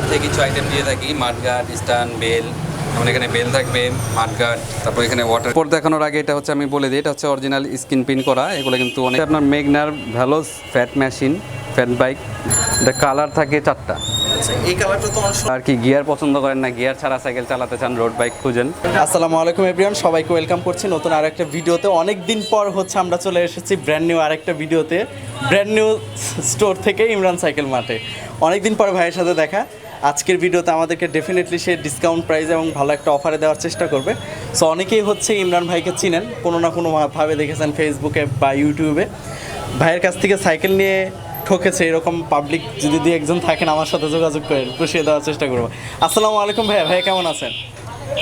সাথে কিছু আইটেম দিয়ে থাকি মাঠগার্ড স্ট্যান্ড বেল যেমন এখানে বেল থাকবে মাঠগার্ড তারপর এখানে ওয়াটার পর দেখানোর আগে এটা হচ্ছে আমি বলে দিই এটা হচ্ছে অরিজিনাল স্ক্রিন প্রিন্ট করা এগুলো কিন্তু অনেক আপনার মেগনার ভ্যালোস ফ্যাট মেশিন ফ্যাট বাইক এটা কালার থাকে চারটা। আচ্ছা, এই কালারটা তো আর কি গিয়ার পছন্দ করেন না গিয়ার ছাড়া সাইকেল চালাতে চান রোড বাইক খুঁজেন। আসসালামু আলাইকুম এভরিওয়ান সবাইকে ওয়েলকাম করছি নতুন আরেকটা ভিডিওতে অনেক দিন পর হচ্ছে আমরা চলে এসেছি ব্র্যান্ড নিউ আরেকটা ভিডিওতে ব্র্যান্ড নিউ স্টোর থেকে ইমরান সাইকেল মাঠে। অনেক দিন পর ভাইয়ের সাথে দেখা। আজকের ভিডিওতে আমাদেরকে ডেফিনেটলি সে ডিসকাউন্ট প্রাইস এবং ভালো একটা অফারে দেওয়ার চেষ্টা করবে। সো অনেকেই হচ্ছে ইমরান ভাইকে চিনেন, কোনো না কোনো ভাবে দেখেছেন ফেসবুকে বা ইউটিউবে ভাইয়ের কাছ থেকে সাইকেল নিয়ে ঠকেছে, এরকম পাবলিক যদি একজন থাকেন, আমার সাথে যোগাযোগ করেন, পুষিয়ে দেওয়ার চেষ্টা করব। আসসালামু আলাইকুম ভাইয়া ভাইয়া কেমন আছেন?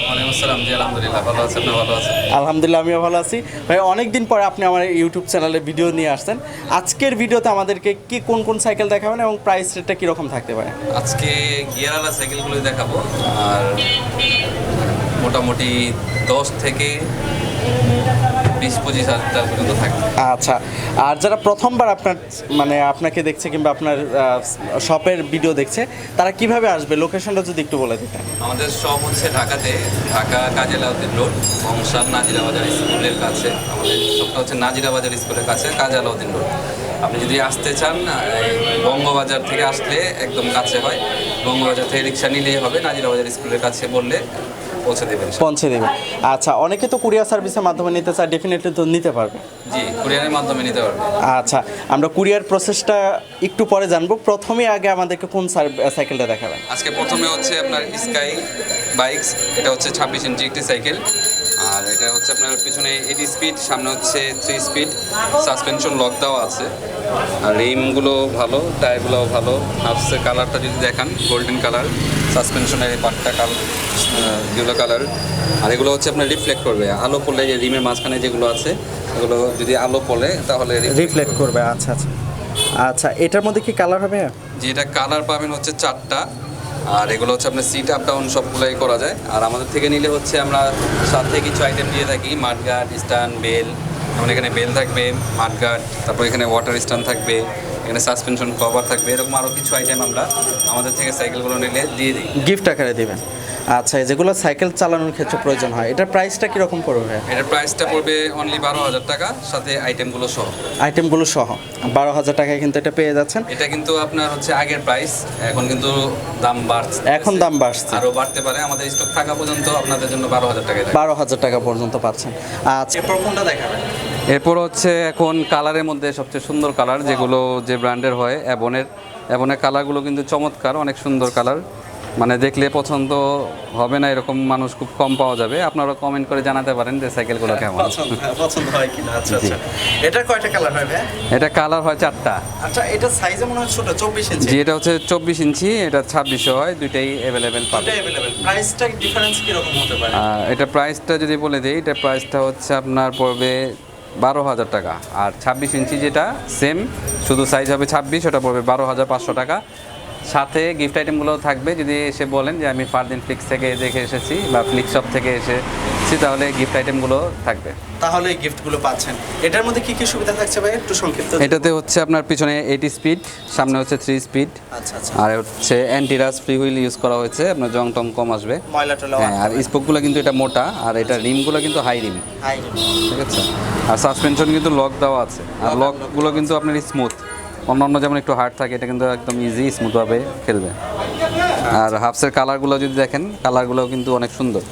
আলহামদুলিল্লাহ ভালো আছেন ভালো আছেন? আলহামদুলিল্লাহ আমিও ভালো আছি। ভাই অনেকদিন পরে আপনি আমার ইউটিউব চ্যানেলে ভিডিও নিয়ে আসছেন। আজকের ভিডিওতে আমাদেরকে কি কোন কোন সাইকেল দেখাবেন এবং প্রাইস রেটটা কীরকম থাকতে পারে? আজকে গিয়ারওয়ালা সাইকেলগুলোই দেখাবো। আর মোটামুটি দশ থেকে বিশ পঁচিশ হাজার টাকা পর্যন্ত থাকবে। আচ্ছা আর যারা প্রথমবার আপনার মানে আপনাকে দেখছে কিংবা আপনার শপের ভিডিও দেখছে তারা কীভাবে আসবে? লোকেশনটা যদি একটু বলে দিতেন। আমাদের শপ হচ্ছে ঢাকাতে ঢাকা কাজেলাউদ্দিন রোড বংশাল নাজিরা বাজার স্কুলের কাছে। আমাদের শপটা হচ্ছে নাজিরাবাজার স্কুলের কাছে কাজালাউদ্দিন রোড আপনি যদি আসতে চান বঙ্গবাজার থেকে আসলে একদম কাছে হয়। বঙ্গবাজার থেকে রিক্সা নিলেই হবে নাজিরাবাজার স্কুলের কাছে বললে পৌঁছে দেবেন পৌঁছে দেবে আচ্ছা অনেকে তো কুরিয়ার সার্ভিসের মাধ্যমে নিতে চায় ডেফিনেটলি তো নিতে পারবে। জি কুরিয়ারের মাধ্যমে নিতে পারবে। আচ্ছা আমরা কুরিয়ার প্রসেসটা একটু পরে জানব। প্রথমে আগে আমাদেরকে কোন সাইকেলটা দেখাবেন? আজকে প্রথমে হচ্ছে আপনার স্কাই বাইকস এটা হচ্ছে ছাব্বিশ ইঞ্চি একটি সাইকেল। আর এটা হচ্ছে আপনার পিছনে এইট স্পিড সামনে হচ্ছে থ্রি স্পিড সাসপেনশন লক দেওয়া আছে। আর রিমগুলো ভালো টায়ারগুলোও ভালো। হাফসের কালারটা যদি দেখান গোল্ডেন কালার সাসপেনশনের এই পাটটা কাল যেগুলো কালার আর এগুলো হচ্ছে আপনার রিফ্লেক্ট করবে। আলো পড়লে যে রিমের মাঝখানে যেগুলো আছে এগুলো যদি আলো পড়ে তাহলে রিফ্লেক্ট করবে। আচ্ছা আচ্ছা। আচ্ছা এটার মধ্যে কি কালার হবে? যেটা কালার পাবেন হচ্ছে চারটা। আর এগুলো হচ্ছে আপনার সিট আপ ডাউন সবগুলোই করা যায়। আর আমাদের থেকে নিলে হচ্ছে আমরা সাথে কিছু আইটেম দিয়ে থাকি। মাঠগার্ড স্ট্যান্ড বেল যেমন এখানে বেল থাকবে মাঠগার্ড তারপর এখানে ওয়াটার স্ট্যান্ড থাকবে। এখানে সাসপেনশন কভার থাকবে। এরকম আরও কিছু আইটেম আমরা আমাদের থেকে সাইকেলগুলো নিলে দিয়ে দিই। গিফট আকারে দেবেন। আচ্ছা যেগুলো সাইকেল চালানোর ক্ষেত্রে প্রয়োজন হয় এটার প্রাইসটা কীরকম পড়বে? এটার প্রাইসটা পড়বে অনলি বারো হাজার টাকা সাথে আইটেমগুলো সহ। আইটেমগুলো সহ। বারো হাজার টাকায় কিন্তু এটা পেয়ে যাচ্ছেন। এটা কিন্তু আপনার হচ্ছে আগের প্রাইস এখন কিন্তু দাম বাড়ছে। এখন দাম বাড়ছে। আরও বাড়তে পারে আমাদের স্টক থাকা পর্যন্ত আপনাদের জন্য বারো হাজার টাকা বারো হাজার টাকা পর্যন্ত পাচ্ছেন। আচ্ছা। এরপর কোনটা দেখাবেন? এরপর হচ্ছে এখন কালারের মধ্যে সবচেয়ে সুন্দর কালার যেগুলো যে ব্র্যান্ডের হয় অ্যাবনের অ্যাবনের কালারগুলো কিন্তু চমৎকার অনেক সুন্দর কালার। মানে দেখলে পছন্দ হবে না এরকম মানুষ খুব কম পাওয়া যাবে। আপনারা কমেন্ট করে জানাতে পারেন যে সাইকেলগুলো কেমন। পছন্দ পছন্দ হয় কিনা। আচ্ছা আচ্ছা। এটা কয়টা কালার হবে এটা কালার হয় চারটা। আচ্ছা এটা সাইজে মনে হয় ছোট চব্বিশ ইঞ্চি জি এটা হচ্ছে চব্বিশ ইঞ্চি এটা ছাব্বিশশো হয় দুইটাই অ্যাভেলেবেল পাবে। এটা অ্যাভেলেবেল প্রাইসটা ডিফারেন্স কীরকম হতে পারে? এটা প্রাইসটা যদি বলে দিই এটা প্রাইসটা হচ্ছে আপনার পড়বে বারো হাজার টাকা। আর ছাব্বিশ ইঞ্চি যেটা সেম শুধু সাইজ হবে ছাব্বিশ, ওটা পড়বে বারো হাজার পাঁচশো টাকা। সাথে গিফট আইটেমগুলো থাকবে। যদি এসে বলেন যে আমি ফারদিন ফ্লিক্স থেকে দেখে এসেছি বা ফ্লিক্স শপ থেকে এসেছি তাহলে গিফট আইটেমগুলো থাকবে। তাহলে গিফটগুলো পাচ্ছেন। এটার মধ্যে কি কি সুবিধা থাকছে ভাই? একটু সংক্ষিপ্ত এটাতে হচ্ছে আপনার পিছনে এইটি স্পিড সামনে হচ্ছে থ্রি স্পিড আচ্ছা আচ্ছা। আর হচ্ছে অ্যান্টিরাস ফ্রি হুইল ইউজ করা হয়েছে আপনার জং টং কম আসবে। হ্যাঁ আর স্পোকগুলো কিন্তু এটা মোটা আর এটা রিমগুলো কিন্তু হাই রিম হাই ঠিক আছে? আর সাসপেনশন কিন্তু লক দেওয়া আছে। আর লকগুলো কিন্তু আপনার স্মুথ অন্যান্য যেমন একটু হার্ড থাকে এটা কিন্তু একদম ইজি স্মুথভাবে খেলবে। আর হাফসের কালারগুলো যদি দেখেন কালারগুলো কিন্তু অনেক সুন্দর।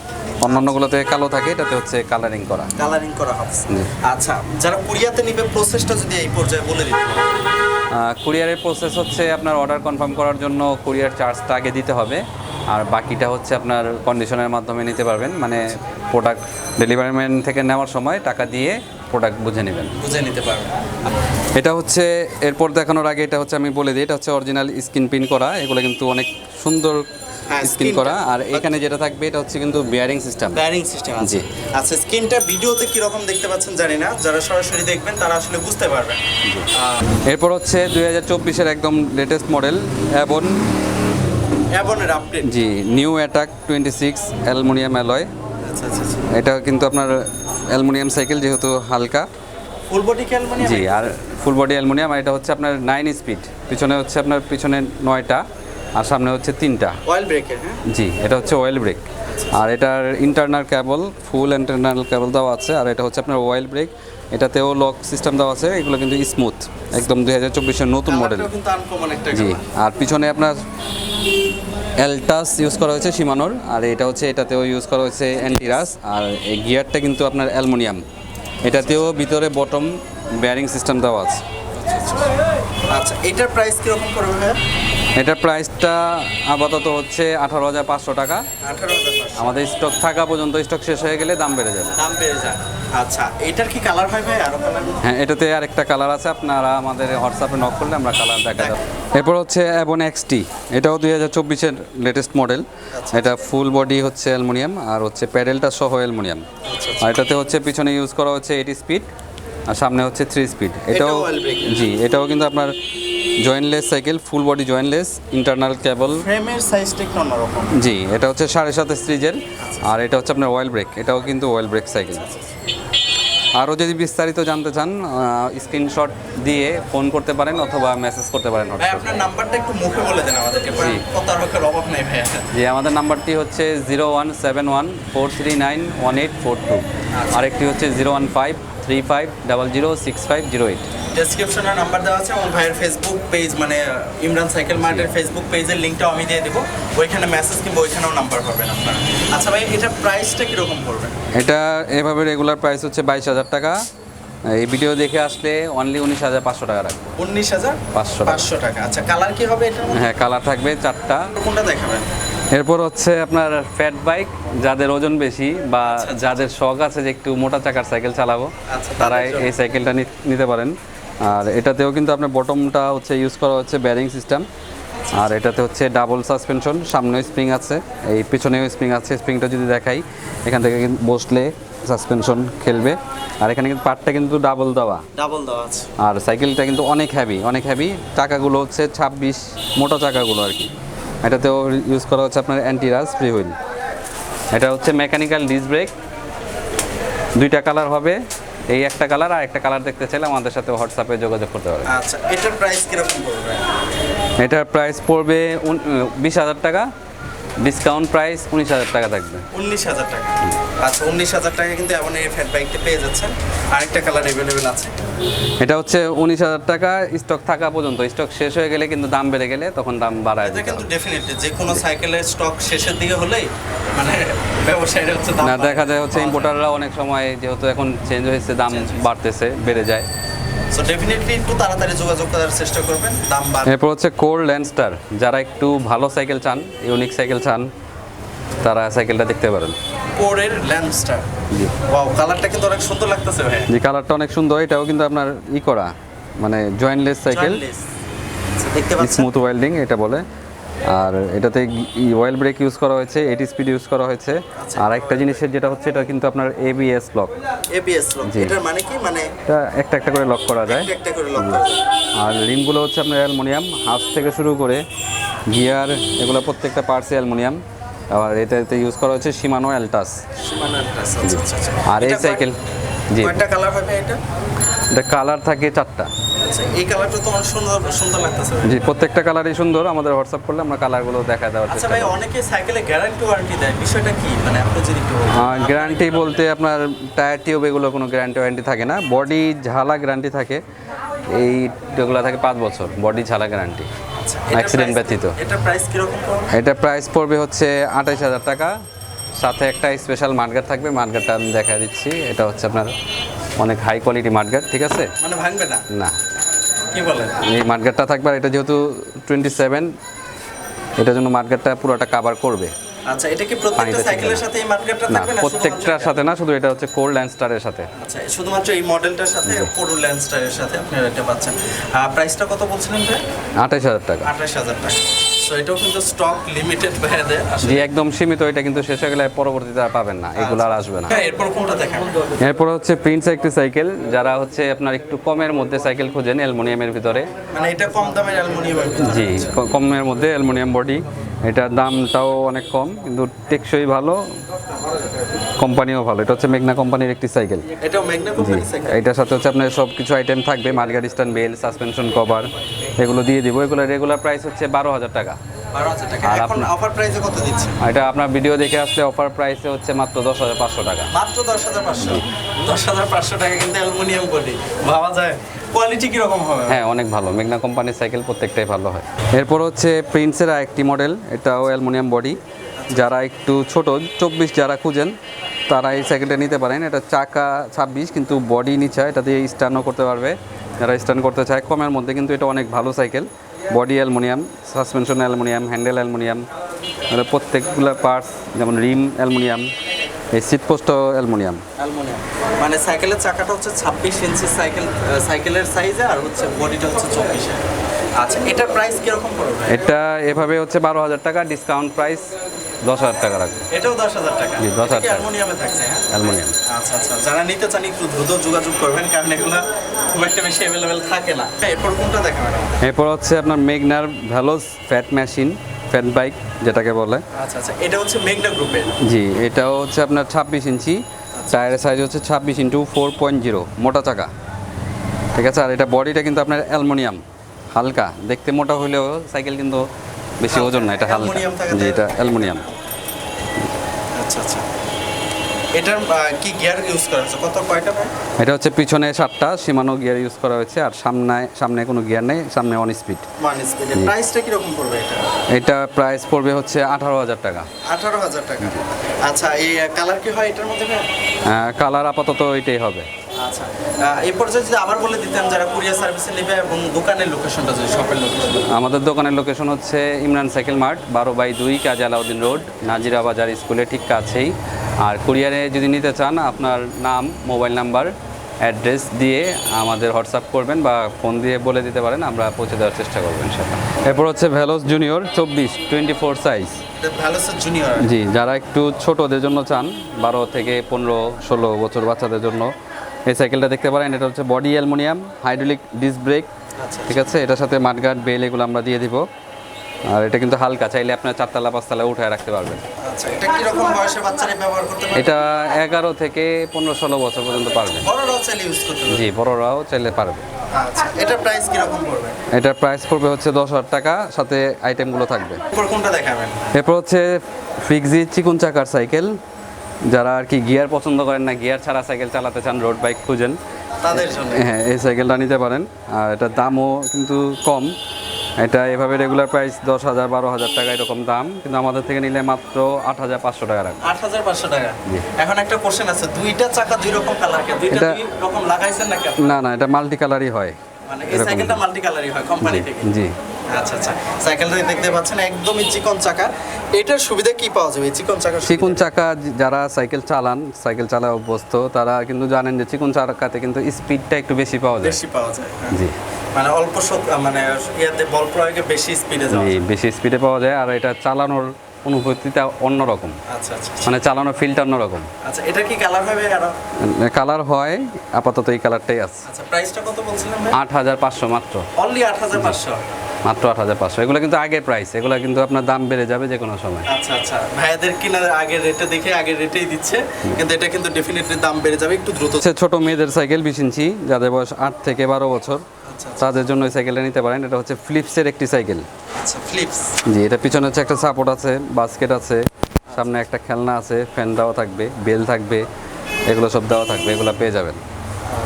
অন্যান্যগুলোতে কালো থাকে এটাতে হচ্ছে কালারিং করা। কালারিং করা আচ্ছা যারা কুরিয়াতে নিবে প্রসেসটা যদি এই পর্যায়ে বলে দিতে কুরিয়ারের প্রসেস হচ্ছে আপনার অর্ডার কনফার্ম করার জন্য কুরিয়ার চার্জটা আগে দিতে হবে। আর বাকিটা হচ্ছে আপনার কন্ডিশনের মাধ্যমে নিতে পারবেন। মানে প্রোডাক্ট ডেলিভারি ম্যান থেকে নেওয়ার সময় টাকা দিয়ে প্রোডাক্ট বুঝে নেবেন। বুঝে নিতে পারবেন। এটা হচ্ছে এরপর দেখানোর আগে এটা হচ্ছে আমি বলে দিই এটা হচ্ছে অরিজিনাল স্ক্রিন প্রিন্ট করা এগুলো কিন্তু অনেক সুন্দর হ্যাঁ, স্ক্রিন করা। আর এখানে যেটা থাকবে এটা হচ্ছে কিন্তু বিয়ারিং সিস্টেম ব্যারিং সিস্টেম জি। আচ্ছা স্ক্রিনটা ভিডিওতে কি রকম দেখতে পাচ্ছেন জানি না যারা সরাসরি দেখবেন তারা আসলে বুঝতে পারবেন। এরপর হচ্ছে দুই হাজার চব্বিশের একদম লেটেস্ট মডেল এবং অ্যাবনের আপডেট জি new attack twenty six aluminium alloy আচ্ছা আচ্ছা। এটা কিন্তু আপনার অ্যালমোনিয়াম সাইকেল যেহেতু হালকা। ফুল বডি জি আর ফুল বডি অ্যালমোনিয়াম আর এটা হচ্ছে আপনার নাইন স্পিড পিছনে হচ্ছে আপনার পিছনে নয়টা আর সামনে হচ্ছে তিনটা। অয়েল ব্রেকের হ্যাঁ? জি এটা হচ্ছে অয়েল ব্রেক আর এটার ইন্টারনাল কেবল ফুল ইন্টারনাল কেবল দেওয়া আছে আর এটা হচ্ছে আপনার অয়েল ব্রেক এটাতেও লক সিস্টেম দেওয়া আছে এগুলো কিন্তু স্মুথ একদম দুই হাজার চব্বিশের নতুন মডেল জি আর পিছনে আপনার এলটাস ইউজ করা হয়েছে সীমানোর আর এটা হচ্ছে এটাতেও ইউজ করা হয়েছে অ্যান্টিরাস আর এই গিয়ারটা কিন্তু আপনার অ্যালুমিনিয়াম এটাতেও ভিতরে বটম ব্যারিং সিস্টেম দেওয়া আছে। আচ্ছা এটার প্রাইস কীরকম পড়বে ভাইয়া? এটার প্রাইসটা আপাতত হচ্ছে আঠারো হাজার পাঁচশো টাকা। আমাদের স্টক থাকা পর্যন্ত স্টক শেষ হয়ে গেলে দাম বেড়ে যাবে। দাম বেড়ে যায় আচ্ছা এটার কি কালার হয় ভাই? আরও হ্যাঁ এটাতে আরেকটা কালার আছে। আপনারা আমাদের হোয়াটসঅ্যাপে নক করলে আমরা কালার দেখা যাবে। এরপর হচ্ছে অ্যাবন এক্সটি এটাও দুই হাজার চব্বিশের লেটেস্ট মডেল এটা ফুল বডি হচ্ছে অ্যালুমিনিয়াম আর হচ্ছে প্যাডেলটা সহ অ্যালুমিনিয়াম। আর এটাতে হচ্ছে পিছনে ইউজ করা হচ্ছে এইটি স্পিড আর সামনে হচ্ছে থ্রি স্পিড এটাও? জি এটাও কিন্তু আপনার jointless cycle full body jointless internal cable ফ্রেমের সাইজটা একটু অন্যরকম। জি এটা হচ্ছে সাড়ে সাত সিরিজের। আর এটা হচ্ছে আপনার অয়েল ব্রেক এটাও কিন্তু অয়েল ব্রেক সাইকেল। আরও যদি বিস্তারিত জানতে চান স্ক্রিনশট দিয়ে ফোন করতে পারেন অথবা মেসেজ করতে পারেন আপনার নাম্বারটা একটু মুখে বলে দেন আমাদেরকে। প্রতারকের অভাব নাই ভাইয়া। জি আমাদের নাম্বারটি হচ্ছে zero one seven one four three nine one eight four two আরেকটি হচ্ছে zero one five three five double zero six five zero eight ডেসক্রিপশনে নাম্বার দেওয়া আছে এবং ভাইয়ের ফেসবুক পেজ মানে ইমরান সাইকেল মার্টের ফেসবুক পেজের লিঙ্কটাও আমি দিয়ে দেবো। ওইখানে মেসেজ কিংবা ওইখানেও নাম্বার পাবেন আপনারা। আচ্ছা ভাই এটা প্রাইসটা কীরকম পড়বে? এটা এভাবে রেগুলার প্রাইস হচ্ছে বাইশ হাজার টাকা। এই ভিডিও দেখে আসলে অনলি উনিশ হাজার পাঁচশো টাকা রাখবে। উনিশ হাজার পাঁচশো পাঁচশো টাকা। আচ্ছা কালার কি হবে এটা হ্যাঁ কালার থাকবে চারটা। কোনটা দেখাবেন? এরপর হচ্ছে আপনার ফ্যাট বাইক যাদের ওজন বেশি বা যাদের শখ আছে যে একটু মোটা চাকার সাইকেল চালাবো আচ্ছা, তারা এই সাইকেলটা নিতে পারেন। আর এটাতেও কিন্তু আপনার বটমটা হচ্ছে ইউজ করা হচ্ছে ব্যারিং সিস্টেম আর এটাতে হচ্ছে ডাবল সাসপেনশন সামনেও স্প্রিং আছে এই পিছনেও স্প্রিং আছে। স্প্রিংটা যদি দেখাই এখান থেকে বসলে সাসপেনশন খেলবে। আর এখানে কিন্তু পার্টটা কিন্তু ডাবল দেওয়া। ডাবল দেওয়া আছে। আর সাইকেলটা কিন্তু অনেক হ্যাভি অনেক হ্যাভি চাকাগুলো হচ্ছে ছাব্বিশ মোটা চাকাগুলো আর কি। এটাতেও ইউজ করা হচ্ছে আপনার অ্যান্টিরাজ ফ্রি হুইল এটা হচ্ছে মেকানিক্যাল ডিস ব্রেক দুইটা কালার হবে। এই একটা কালার আর একটা কালার দেখতে চাইলে আমাদের সাথে হোয়াটসঅ্যাপে যোগাযোগ করতে পারেন। আচ্ছা এটার প্রাইস কীরকম পড়বে? এটার প্রাইস পড়বে বিশ হাজার টাকা। ডিসকাউন্ট প্রাইস উনিশ হাজার টাকা থাকবে। উনিশ হাজার টাকা। আচ্ছা উনিশ হাজার টাকা কিন্তু এমন এই ফ্যাট বাইকটা পেয়ে যাচ্ছেন। আরেকটা কালার অ্যাভেলেবেল আছে। এটা হচ্ছে উনিশ হাজার টাকা স্টক থাকা পর্যন্ত। স্টক শেষ হয়ে গেলে কিন্তু দাম বেড়ে গেলে তখন দাম বাড়ায় এটা কিন্তু ডেফিনেটলি যে কোনো সাইকেলের স্টক শেষের দিকে হলেই মানে ব্যবসায়ীরা হচ্ছে না দেখা যায় হচ্ছে ইম্পোর্টাররা অনেক সময় যেহেতু এখন চেঞ্জ হয়েছে দাম বাড়তেছে বেড়ে যায়। সো ডেফিনেটলি একটু তাড়াতাড়ি যোগাযোগ করার চেষ্টা করবেন। দাম বাড়বে। এরপর হচ্ছে কোর ল্যান্ডস্টার যারা একটু ভালো সাইকেল চান ইউনিক সাইকেল চান তারা সাইকেলটা দেখতে পারেন। কোরের ল্যান্ডস্টার জি। ওয়াও কালারটা কিন্তু অনেক সুন্দর লাগতেছে ভাই। যে কালারটা অনেক সুন্দর এটাও কিন্তু আপনার ই করা মানে জয়েন্টলেস সাইকেল আচ্ছা, দেখতে পাচ্ছেন? স্মুথ ওয়েল্ডিং এটা বলে। আর এটাতে অয়েল ব্রেক ইউজ করা হয়েছে এইট স্পিড ইউজ করা হয়েছে। আচ্ছা। আর একটা জিনিসের যেটা হচ্ছে এটা কিন্তু আপনার এবিএস লক এবিএস লক। এটার মানে কি? মানে এটা একটা একটা করে লক করা যায়। একটা একটা করে লক করা যায়। আর রিমগুলো হচ্ছে আপনার অ্যালুমিনিয়াম হাফ থেকে শুরু করে গিয়ার এগুলো প্রত্যেকটা পার্টসে অ্যালুমিনিয়াম। আর এটাতে ইউজ করা হচ্ছে সীমানো অ্যালটাস। আর এই সাইকেল কয়টা কালার হবে এটা? এটা কালার থাকে চারটা। আচ্ছা এই কালারটা তো অনেক সুন্দর সুন্দর লাগতেছে জি প্রত্যেকটা কালারই সুন্দর। আমাদের হোয়াটসঅ্যাপ করলে আমরা কালারগুলো দেখা দেওয়ার আচ্ছা ভাই অনেকে সাইকেলে গ্যারান্টি ওয়ারেন্টি দেয়। বিষয়টা কি? মানে আপনি যদি একটু গ্যারান্টি বলতে আপনার টায়ার টিউব এগুলো কোনো গ্যারান্টি ওয়ারেন্টি থাকে না। বডি ঝালা গ্যারান্টি থাকে। এই এগুলো থাকে পাঁচ বছর। বডি ঝালা গ্যারান্টি আচ্ছা, অ্যাক্সিডেন্ট ব্যতীত। এটার প্রাইস কীরকম এটা প্রাইস পড়বে হচ্ছে আঠাইশ হাজার টাকা। সাথে একটা স্পেশাল মার্গার থাকবে মার্গারটা আমি দেখা দিচ্ছি। এটা হচ্ছে আপনার অনেক হাই কোয়ালিটি মার্গার ঠিক আছে? মানে ভাঙবে না? না। কি বলেন? এই মার্গারটা থাকবে এটা যেহেতু টোয়েন্টি সেভেন এটার জন্য মার্গারটা পুরোটা কাভার করবে। আচ্ছা এটা কি প্রত্যেকটা সাইকেলের। সাথে এই থাকবে না প্রত্যেকটার সাথে না শুধু এটা হচ্ছে কোল্ড ল্যান্ডস্টারের সাথে। আচ্ছা শুধুমাত্র এই মডেলটার সাথে ল্যান্ডস্টারের সাথে আপনারা এটা পাচ্ছেন। প্রাইসটা কত বলছিলেন ভাই? আঠাইশ হাজার টাকা। আঠাশ হাজার টাকা। সো এটাও কিন্তু স্টক লিমিটেড ভাইয়া আসলে। জি একদম সীমিত এটা কিন্তু শেষ হয়ে গেলে পরবর্তীতে আর পাবেন না এগুলো আর আসবে না। হ্যাঁ এরপর কোনটা দেখান? এরপর হচ্ছে প্রিন্স একটি সাইকেল যারা হচ্ছে আপনার একটু কমের মধ্যে সাইকেল খুঁজেন অ্যালুমিনিয়ামের ভিতরে। মানে এটা কম দামের অ্যালুমিনিয়াম জি কমের মধ্যে অ্যালুমিনিয়াম বডি এটার দামটাও অনেক কম কিন্তু টেকসই ভালো কোম্পানিও ভালো। এটা হচ্ছে মেঘনা কোম্পানির একটি সাইকেল। এটার সাথে হচ্ছে আপনার সব কিছু আইটেম থাকবে mudguard stand bell suspension cover এগুলো দিয়ে দিব। এগুলো রেগুলার প্রাইস হচ্ছে বারো হাজার টাকা। আর এখন অফার প্রাইসে কত দিচ্ছে এটা আপনার ভিডিও দেখে আসলে অফার প্রাইসে হচ্ছে মাত্র দশ হাজার পাঁচশো টাকা। মাত্র দশ হাজার পাঁচশো। দশ হাজার পাঁচশো টাকা কিন্তু অ্যালুমিনিয়াম বডি। ভাবা যায়? কোয়ালিটি কীরকম হবে? হ্যাঁ অনেক ভালো। মেঘনা কোম্পানির সাইকেল প্রত্যেকটাই ভালো হয়। এরপর হচ্ছে প্রিন্সের একটি মডেল এটাও অ্যালুমিনিয়াম বডি যারা একটু ছোট, চব্বিশ যারা খুঁজেন, তারা এই সাইকেলটা নিতে পারেন। এটা চাকা ছাব্বিশ, কিন্তু বডি নিচা এটা দিয়ে স্টানও করতে পারবে। যারা স্টান করতে চায়, কমের মধ্যে কিন্তু এটা অনেক ভালো cycle body aluminium suspension aluminium handle aluminium প্রত্যেকগুলো parts যেমন রিম অ্যালুমিনিয়াম এই সিট পোস্টও অ্যালুমিনিয়াম। অ্যালুমিনিয়াম। মানে সাইকেলের চাকাটা হচ্ছে ছাব্বিশ ইঞ্চি সাইকেল সাইকেলের সাইজে আর হচ্ছে বডিটা হচ্ছে চব্বিশে। আচ্ছা এটার প্রাইস কীরকম পড়বে এটা এভাবে হচ্ছে বারো হাজার টাকা ডিসকাউন্ট প্রাইস দশ হাজার টাকা রাখবে এটাও দশ হাজার টাকা। জি, 10,000 টাকা। অ্যালুমিনিয়ামে থাকছে হ্যাঁ? অ্যালুমিনিয়াম। আচ্ছা আচ্ছা যারা নিতে চান একটু দ্রুত যোগাযোগ করবেন কারণ এগুলো খুব একটা বেশি অ্যাভেলেবেল থাকে না। হ্যাঁ, এরপর কোনটা দেখা ম্যাডাম এরপর হচ্ছে আপনার মেগনার Veloce fat machine fat bike যেটাকে বলে। আচ্ছা আচ্ছা এটা হচ্ছে মেঘনা গ্রুপের? জি এটাও হচ্ছে আপনার ছাব্বিশ ইঞ্চি। টায়ারের সাইজ হচ্ছে ছাব্বিশ ইন্টু ফোর পয়েন্ট জিরো মোটা চাকা। ঠিক আছে? আর এটা বডিটা কিন্তু আপনার অ্যালমোনিয়াম হালকা। দেখতে মোটা হলেও সাইকেল কিন্তু বেশি ওজন না এটা হালকা। জি এটা অ্যালমোনিয়াম। আচ্ছা আচ্ছা। এটার কি গিয়ার ইউজ করা হচ্ছে কত কয়টা ভাই? এটা হচ্ছে পিছনে সাতটা সীমানো গিয়ার ইউজ করা হয়েছে আর সামনে সামনে কোনো গিয়ার নেই সামনে অন স্পিড ওয়ান স্পিড প্রাইসটা কি রকম পড়বে এটা? এটা প্রাইস পড়বে হচ্ছে আঠারো হাজার টাকা। আঠারো হাজার টাকা। আচ্ছা এই কালার কি হয় এটার মধ্যে? কালার আপাতত এটাই হবে। আচ্ছা আহ, এই পর্যায়ে যদি আবার বলে দিতেন যারা কুরিয়ার সার্ভিসে নেবে এবং দোকানের লোকেশনটা যদি শপের লোকেশন আমাদের দোকানের লোকেশন হচ্ছে ইমরান সাইকেল মার্ট বারো বাই দুই কাজী আলাউদ্দিন রোড নাজিরা বাজার স্কুলের ঠিক কাছেই। আর কুরিয়ারে যদি নিতে চান আপনার নাম মোবাইল নাম্বার অ্যাড্রেস দিয়ে আমাদের হোয়াটসঅ্যাপ করবেন বা ফোন দিয়ে বলে দিতে পারেন আমরা পৌঁছে দেওয়ার চেষ্টা করবেন সেটা এরপর হচ্ছে ভ্যালোস জুনিয়র চব্বিশ টোয়েন্টি ফোর সাইজ। জুনিয়র। জি যারা একটু ছোটদের জন্য চান বারো থেকে পনেরো ষোলো বছর বাচ্চাদের জন্য এই সাইকেলটা দেখতে পারেন এটা হচ্ছে body aluminium hydraulic disc brake. আচ্ছা। ঠিক আছে এটার সাথে মাঠগার্ড বেল এগুলো আমরা দিয়ে দিব। আর এটা কিন্তু হালকা চাইলে আপনার চারতলা পাঁচতলা উঠায় রাখতে পারবেন। আচ্ছা এটা এগারো থেকে পনেরো ষোলো বছর পর্যন্ত পারবে। জি বড়রাও চাইলে পারবে। আচ্ছা এটার প্রাইস কীরকম পড়বে? এটার প্রাইস পড়বে হচ্ছে দশ হাজার টাকা সাথে আইটেমগুলো থাকবে। এরপর এরপর হচ্ছে ফিক্সি চিকুন চাকার সাইকেল যারা আর কি গিয়ার পছন্দ করেন না গিয়ার ছাড়া সাইকেল চালাতে চান রোড বাইক খুঁজেন তাদের জন্য। হ্যাঁ এই সাইকেলটা নিতে পারেন। আর এটার দামও কিন্তু কম। এটা এভাবে রেগুলার প্রাইস দশ হাজার বারো হাজার টাকা এরকম দাম। কিন্তু আমাদের থেকে নিলে মাত্র আট হাজার পাঁচশো টাকা রাখবে। আট হাজার পাঁচশো টাকা। এখন একটা কোশ্চেন আছে দুইটা চাকা দুই রকম কালার দুইটা দুই রকম লাগাইছেন? না না এটা মাল্টি কালারই হয়। মানে এই সাইকেলটা মাল্টি কালারই হয় কোম্পানি থেকে। জি। আচ্ছা আচ্ছা। সাইকেলটা দেখতে পাচ্ছেন একদমই চিকন চাকা। এটার সুবিধা কি পাওয়া যাবে? চিকন চাকা চিকুন চাকা যারা সাইকেল চালান সাইকেল চালা অভ্যস্ত তারা কিন্তু জানেন যে চিকুন চাকাতে কিন্তু স্পিডটা একটু বেশি পাওয়া যায়। বেশি পাওয়া যায় হ্যাঁ। জি। মানে অল্প মানে ইয়াতে বল প্রয়োগে বেশি স্পিডে যাওয়া যায়। বেশি স্পিডে পাওয়া যায় আর এটা চালানোর অনুভূতিটা অন্যরকম। আচ্ছা আচ্ছা। মানে চালানোর ফিলটা অন্যরকম। আচ্ছা এটা কি কালার হবে কালার হয় আপাতত এই কালারটাই আছে। আচ্ছা প্রাইসটা কত বলছিলেন আট হাজার পাঁচশো মাত্র। অনলি আট হাজার পাঁচশো। মাত্র আট হাজার পাঁচশো। এগুলো কিন্তু আগের প্রাইস এগুলো কিন্তু আপনার দাম বেড়ে যাবে যে কোনো সময়। আচ্ছা আচ্ছা। ভাইয়াদের কিনা আগের রেটে দেখে আগের রেটেই দিচ্ছে কিন্তু এটা কিন্তু ডেফিনেটলি দাম বেড়ে যাবে একটু দ্রুত। হচ্ছে ছোট মেয়েদের সাইকেল বিশ ইঞ্চি যাদের বয়স আট থেকে বারো বছর আচ্ছা তাদের জন্য এই সাইকেলটা নিতে পারেন। এটা হচ্ছে ফ্লিপসের একটি সাইকেল আচ্ছা ফ্লিপস জি এটা পিছনে হচ্ছে একটা সাপোর্ট আছে বাস্কেট আছে সামনে একটা খেলনা আছে ফ্যান দেওয়া থাকবে বেল থাকবে এগুলো সব দেওয়া থাকবে এগুলো পেয়ে যাবেন।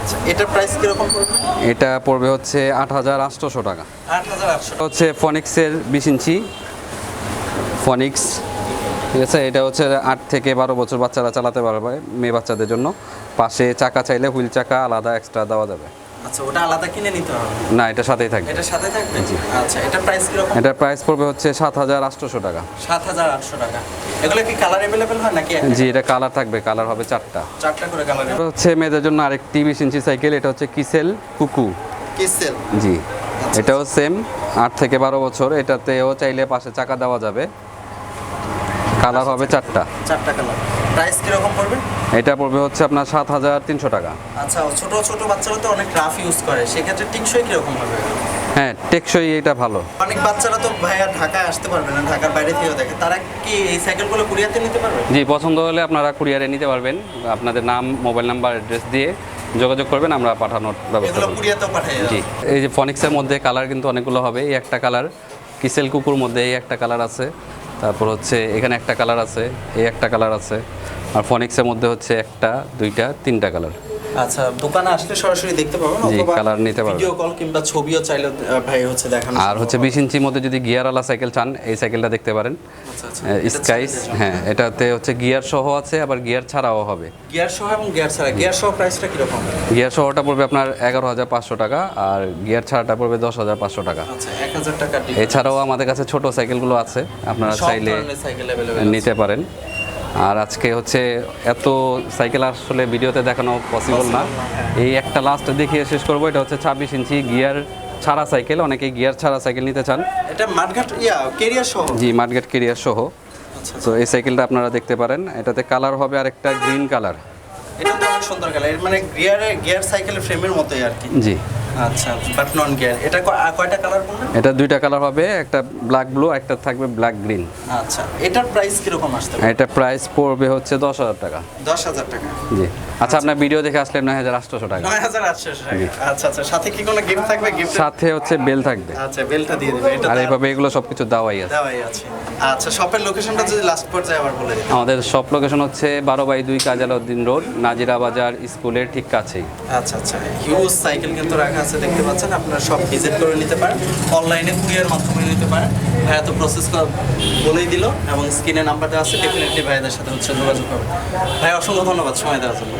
আচ্ছা এটার প্রাইস কীরকম পড়বে? এটা পড়বে হচ্ছে আট হাজার আটশোশো টাকা। আট হাজার আটশো হচ্ছে ফনিক্সের বিশ ইঞ্চি। ফনিক্স ঠিক আছে? এটা হচ্ছে আট থেকে বারো বছর বাচ্চারা চালাতে পারবে মেয়ে বাচ্চাদের জন্য। পাশে চাকা চাইলে হুইল চাকা আলাদা এক্সট্রা দেওয়া যাবে। আচ্ছা ওটা আলাদা কিনে নিতে হবে? না এটার সাথেই থাকবে। সাথে থাকবে? আচ্ছা এটার প্রাইস কীরকম? এটার প্রাইস পড়বে হচ্ছে সাত হাজার আটশোশো টাকা। সাত হাজার আটশো টাকা। এগুলো কি কালার অ্যাভেলেবেল হয় নাকি জি এটা কালার থাকবে কালার হবে চারটা। চারটা করে কালার এটা হচ্ছে মেয়েদের জন্য আরেকটি বিশ ইঞ্চি সাইকেল এটা হচ্ছে কিসেল কুকু। কিসেল? জি। এটাও সেম আট থেকে বারো বছর। এটাতেও চাইলে পাশে চাকা দেওয়া যাবে। কালার হবে চারটা। চারটা কালার প্রাইস কীরকম পড়বে? এটা পড়বে হচ্ছে আপনার সাত হাজার তিনশো টাকা। আচ্ছা ছোট ছোট বাচ্চারা তো অনেক রাফ ইউজ করে। সেক্ষেত্রে টিকসই কীরকম হবে? হ্যাঁ টেকসই এটা ভালো। অনেক বাচ্চারা তো ভাইয়া ঢাকায় আসতে পারবে না ঢাকার বাইরে থেকেও দেখে। তারা কি এই সাইকেলগুলো কুরিয়াতে নিতে পারবে? জি পছন্দ হলে আপনারা কুরিয়ারে নিতে পারবেন। আপনাদের নাম মোবাইল নাম্বার অ্যাড্রেস দিয়ে যোগাযোগ করবেন আমরা পাঠানোর ব্যবস্থা করব। কুরিয়াতেও জি এই যে ফনিক্সের মধ্যে কালার কিন্তু অনেকগুলো হবে। এই একটা কালার কিসেল কুকুর মধ্যে এই একটা কালার আছে। তারপর হচ্ছে এখানে একটা কালার আছে, এই একটা কালার আছে। আর ফনিক্সের মধ্যে হচ্ছে একটা, দুইটা, তিনটা কালার। আচ্ছা দোকানে আসলে সরাসরি দেখতে পাবেন অথবা colour নিতে পারবেন। ভিডিও কল কিংবা ছবিও চাইলে ভাই হচ্ছে দেখানো আর হচ্ছে বিশ ইঞ্চির মধ্যে যদি গিয়ারওয়ালা সাইকেল চান এই সাইকেলটা দেখতে পারেন। আচ্ছা আচ্ছা। স্কাইস হ্যাঁ এটাতে হচ্ছে গিয়ার সহ আছে আবার গিয়ার ছাড়াও হবে। গিয়ার সহ এবং গিয়ার ছাড়া। গিয়ার সহ প্রাইসটা কীরকম? গিয়ার সহটা পড়বে আপনার এগারো হাজার পাঁচশো টাকা আর গিয়ার ছাড়াটা পড়বে দশ হাজার পাঁচশো টাকা। আচ্ছা এক হাজার টাকা এছাড়াও আমাদের কাছে ছোট সাইকেলগুলো আছে আপনারা চাইলে নিতে পারেন। আর আজকে হচ্ছে এত সাইকেল আসলে ভিডিওতে দেখানো পসিবল না। এই একটা লাস্ট দেখিয়ে শেষ করব এটা হচ্ছে ছাব্বিশ ইঞ্চি গিয়ার ছাড়া সাইকেল অনেকে গিয়ার ছাড়া সাইকেল নিতে চান। এটা ইয়া কেরিয়ার সহ? জি মার্কেট কেরিয়ার সহ। আচ্ছা তো এই সাইকেলটা আপনারা দেখতে পারেন এটাতে কালার হবে আর একটা গ্রিন কালার এটা তো অনেক সুন্দর কালার মানে গিয়ারে গিয়ার সাইকেলের ফ্রেমের মতোই আর কি। জি। আচ্ছা বাট নন গিয়ার এটা কয়টা কালার বললেন এটা দুইটা কালার হবে একটা ব্ল্যাক ব্লু একটা থাকবে ব্ল্যাক গ্রিন আচ্ছা এটার প্রাইস কীরকম আসতে পারে? এটা প্রাইস পড়বে হচ্ছে দশ হাজার টাকা। দশ হাজার টাকা। জি। আচ্ছা আপনার ভিডিও দেখে আসলে টাকা। আচ্ছা আচ্ছা সাথে কি কোনো গিফট থাকবে? গিফট সাথে হচ্ছে বেল থাকবে। আচ্ছা বেলটা দিয়ে দেবে এটা আর এইভাবে এগুলো সব কিছু দেওয়াই আছে। দেওয়াই আছে। আচ্ছা শপের লোকেশনটা যদি লাস্ট পর্যায়ে আবার বলে দিন আমাদের সব লোকেশন হচ্ছে বারো বাই দুই কাজালউদ্দিন রোড নাজিরা বাজার স্কুলের ঠিক কাছেই। আচ্ছা আচ্ছা হিউজ সাইকেল কিন্তু রাখা আছে দেখতে পাচ্ছেন আপনারা সব ভিজিট করে নিতে পারেন অনলাইনে কুরিয়ার মাধ্যমে নিতে পারেন। ভাইয়া তো প্রসেস বলেই দিল এবং স্ক্রিনে নাম্বার দেওয়া আছে ডেফিনেটলি ভাইয়াদের সাথে হচ্ছে যোগাযোগ করবেন। ভাই অসংখ্য ধন্যবাদ সময় দেওয়ার জন্য।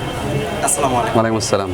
আসসালামু আলাইকুম। ওয়ালাইকুম আসসালাম।